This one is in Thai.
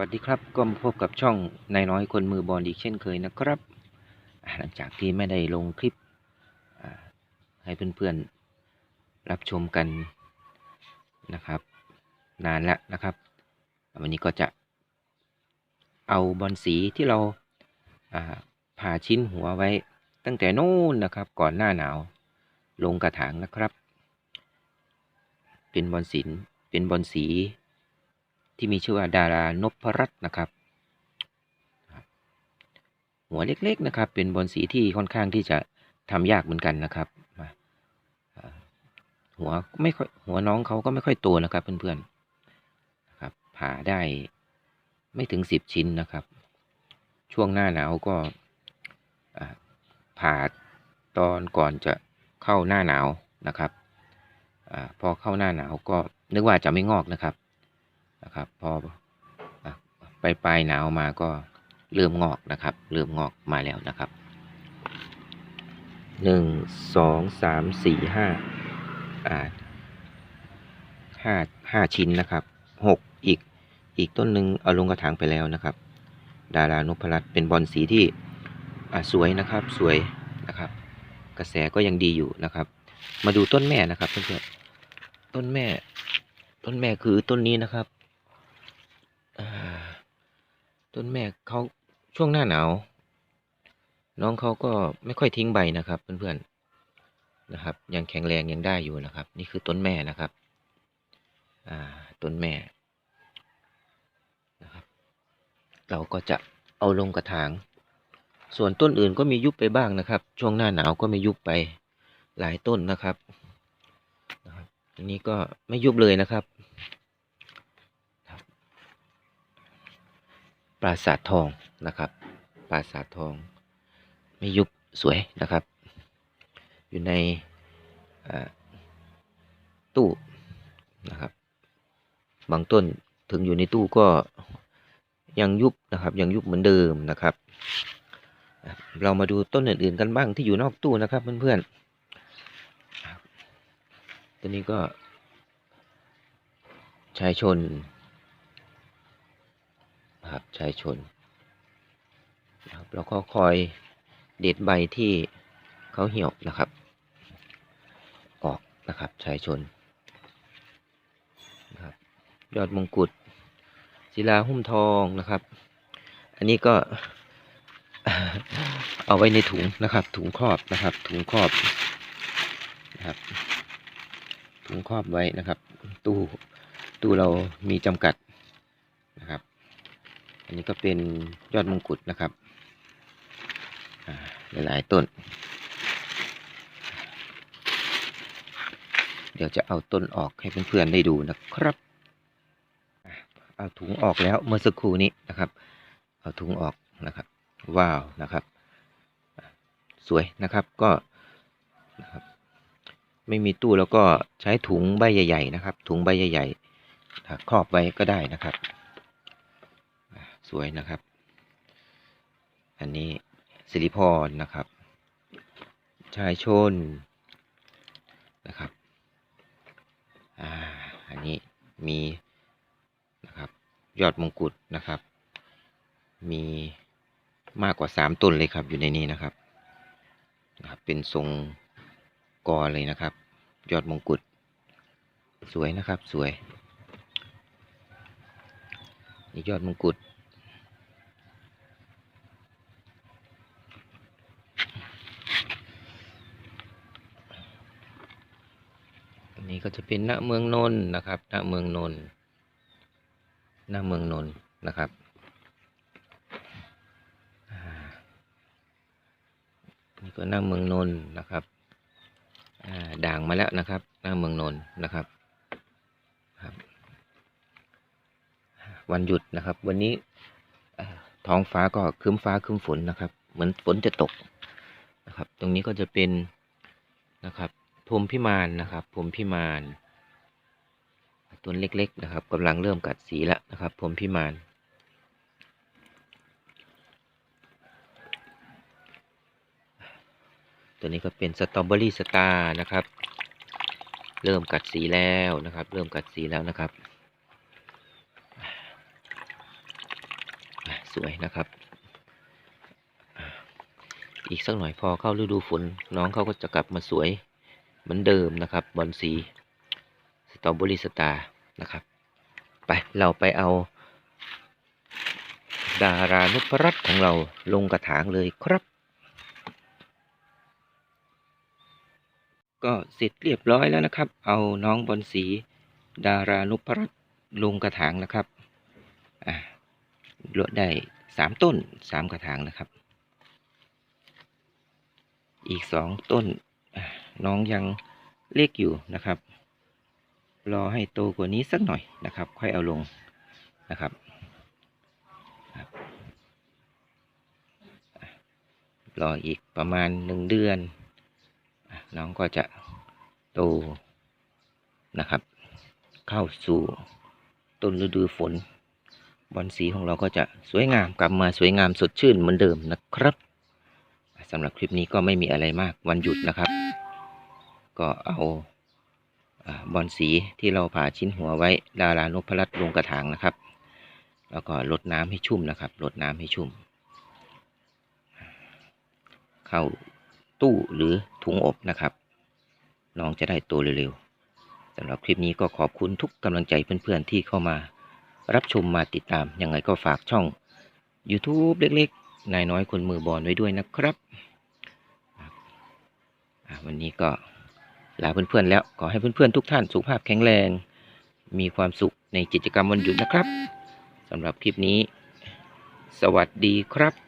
วัสดีครับก็มาพบกับช่องนายน้อยคนมือบอลอีกเช่นเคยนะครับ หลังจากที่ไม่ได้ลงคลิปให้เพื่อนๆรับชมกันนะครับ นานแล้วนะครับ วันนี้ก็จะเอาบอลสีที่เราผ่าชิ้นหัวไว้ตั้งแต่โน้นนะครับ ก่อนหน้าหนาว ลงกระถางนะครับ เป็นบอลสินเป็นบอลสี ที่มีชื่อว่าดารานพรัตน์นะครับ หัวเล็กๆนะครับ เป็นบอลสีที่ค่อนข้างที่จะทำยากเหมือนกันนะครับหัวไม่ค่อยหัวน้องเขาก็ไม่ค่อยโตนะครับเพื่อนๆนะครับผ่าได้ไม่ถึงสิบชิ้นนะครับ ช่วงหน้าหนาวก็ผ่าตอนก่อนจะเข้าหน้าหนาวนะครับอพอเข้าหน้าหนาวก็นึกว่าจะไม่งอกนะครับ นะครับ พอไปปลายหนาวมาก็เริ่มงอกนะครับ เริ่มงอกมาแล้วนะครับหนึ่งสองสามสี่ห้าอ่าห้าห้าชิ้นนะครับหกอีกอีกต้นหนึ่งเอาลงกระถางไปแล้วนะครับ ดารานพรัตน์เป็นบอลสีที่อ่าสวยนะครับสวยนะครับ กระแสก็ยังดีอยู่นะครับ มาดูต้นแม่นะครับเพื่อนๆต้นแม่ ต้นแม่คือต้นนี้นะครับ ต้นแม่เขาช่วงหน้าหนาว น้องเขาก็ไม่ค่อยทิ้งใบนะครับ เพื่อนๆนะครับ ยังแข็งแรงยังได้อยู่นะครับ นี่คือต้นแม่นะครับ อ่าต้นแม่นะครับ เราก็จะเอาลงกระถาง ส่วนต้นอื่นก็มียุบไปบ้างนะครับ ช่วงหน้าหนาวก็มียุบไปหลายต้นนะครับนะครับอันนี้ก็ไม่ยุบเลยนะครับ ปราสาททองนะครับ ปราสาททอง ไม่ยุบสวยนะครับ อยู่ในตู้นะครับ บางต้นถึงอยู่ในตู้ก็ยังยุบนะครับ ยังยุบเหมือนเดิมนะครับ เรามาดูต้นอื่นๆกันบ้างที่อยู่นอกตู้นะครับเพื่อนๆตัวนี้ก็ชายชน นะครับ ชายชนนะครับแล้วก็คอยเด็ดใบที่เขาเหี่ยวนะครับ ออกนะครับชายชนนะครับยอดมงกุฎศิลาหุ้มทองนะครับ อันนี้ก็เอาไว้ในถุงนะครับ ถุงครอบนะครับ ถุงครอบนะครับถุงครอบไว้นะครับ ตู้ตู้เรามีจำกัด อันนี้ก็เป็นยอดมงกุฎนะครับหลายๆต้น เดี๋ยวจะเอาต้นออกให้เพื่อนๆได้ดูนะครับ เอาถุงออกแล้วเมื่อสักครู่นี้นะครับ เอาถุงออกนะครับ ว้าวนะครับ สวยนะครับก็นะครับไม่มีตู้แล้วก็ใช้ถุงใบใหญ่ ๆ นะครับ ถุงใบใหญ่ๆครอบไว้ก็ได้นะครับ วยนะครับ อันนี้สิริพรนะครับ ชายชนนะครับอ่าอันนี้มีนะครับยอดมงกุฎนะครับ มีมากกว่าสามต้นเลยครับอยู่ในนี้นะครับนะครับ เป็นทรงกอเลยนะครับ ยอดมงกุฎสวยนะครับสวยนี่ยอดมงกุฎ นนี้ก็จะเป็นณเมืองนนท์นะครับณเมืองนนท์ณเมืองนนท์นะครับนี่ก็ณเมืองนนท์นะครับอ่าด่างมาแล้วนะครับณเมืองนนท์นะครับครับ วันหยุดนะครับ วันนี้ท้องฟ้าก็ครึ้มฟ้าครึ้มฝนนะครับ เหมือนฝนจะตกนะครับ ตรงนี้ก็จะเป็นนะครับ พรมพิมานนะครับพรมพิมานต้นเล็กๆนะครับกำลังเริ่มกัดสีแล้วนะครับพรมพิมานตัวนี้ก็เป็นสตรอเบอรี่สตาร์นะครับ เริ่มกัดสีแล้วนะครับ เริ่มกัดสีแล้วนะครับ สวยนะครับ อีกสักหน่อยพอเข้าฤดูฝนน้องเขาก็จะกลับมาสวย เหมือนเดิมนะครับบอลสีสตรอเบอรี่สตาร์นะครับ ไปเราไปเอา ดารานุพรัตน์ของเราลงกระถางเลยครับ ก็เสร็จเรียบร้อยแล้วนะครับ เอาน้องบอลสี ดารานุพรัตน์ลงกระถางนะครับอ่าลดได้สามต้นสามกระถางนะครับ อีกสองต้น น้องยังเล็กอยู่นะครับ รอให้โตกว่านี้สักหน่อยนะครับ ค่อยเอาลงนะครับ รออีกประมาณหนึ่งเดือน น้องก็จะโตนะครับ เข้าสู่ต้นฤดูฝน บอลสีของเราก็จะสวยงามกลับมาสวยงามสดชื่นเหมือนเดิมนะครับสำหรับคลิปนี้ก็ไม่มีอะไรมากวันหยุดนะครับ ก็เอาอบอลสีที่เราผ่าชิ้นหัวไว้ดารานพรัตน์ลงกระถางนะครับ แล้วก็ลดน้ำให้ชุ่มนะครับลดน้ำให้ชุ่ม เข้าตู้หรือถุงอบนะครับ น้องจะได้โตเร็วๆสำหรับคลิปนี้ก็ขอบคุณทุกกำลังใจเพื่อนๆที่เข้ามารับชมมาติดตาม ยังไงก็ฝากช่อง YouTube เล็กๆ นายน้อยคนมือบอลไว้ด้วยนะครับ วันนี้ก็ ลาเพื่อนๆแล้วขอให้เพื่อนๆทุกท่านสุขภาพแข็งแรง มีความสุขในกิจกรรมวันหยุดนะครับสำหรับคลิปนี้ สวัสดีครับ